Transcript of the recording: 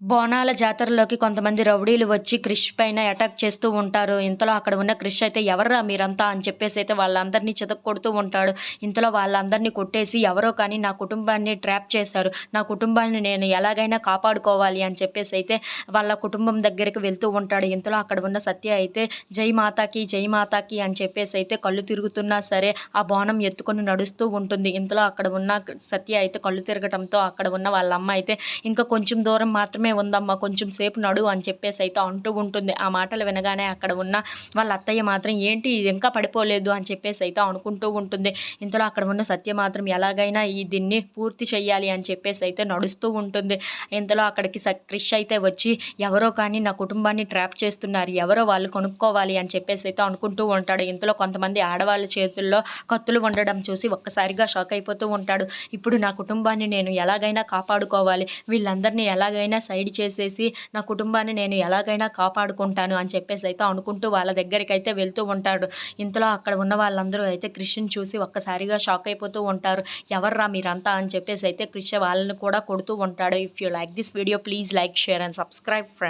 బోనాల జాతరలోకి కొంతమంది రౌడీలు వచ్చి క్రిష్ పైన అటాక్ చేస్తూ ఉంటారు. ఇంతలో అక్కడ ఉన్న క్రిష్ అయితే ఎవర్రా మీరంతా అని చెప్పేసి అయితే వాళ్ళందరినీ చితక్ కొడుతూ ఉంటాడు. ఇంతలో వాళ్ళందరినీ కొట్టేసి ఎవరో కానీ నా కుటుంబాన్ని ట్రాప్ చేశారు. నా కుటుంబాన్ని నేను ఎలాగైనా కాపాడుకోవాలి అని చెప్పేసి అయితే వాళ్ళ కుటుంబం దగ్గరికి వెళ్తూ ఉంటాడు. ఇంతలో అక్కడ ఉన్న సత్య అయితే జై మాతాకి జై మాతాకి అని చెప్పేసి అయితే కళ్ళు తిరుగుతున్నా సరే ఆ బోనం ఎత్తుకొని నడుస్తూ ఉంటుంది. ఇంతలో అక్కడ ఉన్న సత్య అయితే కళ్ళు తిరగటంతో అక్కడ ఉన్న వాళ్ళ అమ్మ అయితే ఇంకా కొంచెం దూరం మాత్రమే ఉందమ్మా కొంచెం సేపు నడు అని చెప్పేసి అయితే అంటూ ఉంటుంది. ఆ మాటలు వినగానే అక్కడ ఉన్న వాళ్ళ అత్తయ్య మాత్రం ఏంటి ఇది? ఇంకా పడిపోలేదు అని చెప్పేసి అయితే అనుకుంటూ ఉంటుంది. ఇంతలో అక్కడ ఉన్న సత్య మాత్రం ఎలాగైనా ఈ దీన్ని పూర్తి చేయాలి అని చెప్పేసి అయితే నడుస్తూ ఉంటుంది. ఇంతలో అక్కడికి స క్రిష్ అయితే వచ్చి ఎవరో కానీ నా కుటుంబాన్ని ట్రాప్ చేస్తున్నారు. ఎవరో వాళ్ళు కొనుక్కోవాలి అని చెప్పేసి అయితే అనుకుంటూ ఉంటాడు. ఇంతలో కొంతమంది ఆడవాళ్ళ చేతుల్లో కత్తులు ఉండడం చూసి ఒక్కసారిగా షాక్ అయిపోతూ ఉంటాడు. ఇప్పుడు నా కుటుంబాన్ని నేను ఎలాగైనా కాపాడుకోవాలి. వీళ్ళందరినీ ఎలాగైనా సైడ్ చేసేసి నా కుటుంబాన్ని నేను ఎలాగైనా కాపాడుకుంటాను అని చెప్పేసి అయితే అనుకుంటూ వాళ్ళ దగ్గరికి అయితే వెళ్తూ ఉంటాడు. ఇంతలో అక్కడ ఉన్న వాళ్ళందరూ అయితే క్రిష్ని చూసి ఒక్కసారిగా షాక్ అయిపోతూ ఉంటారు. ఎవర్రా మీరంతా? అని చెప్పేసి అయితే క్రిష్ వాళ్ళని కూడా కొడుతూ ఉంటాడు. If you like this video please like share and subscribe friends.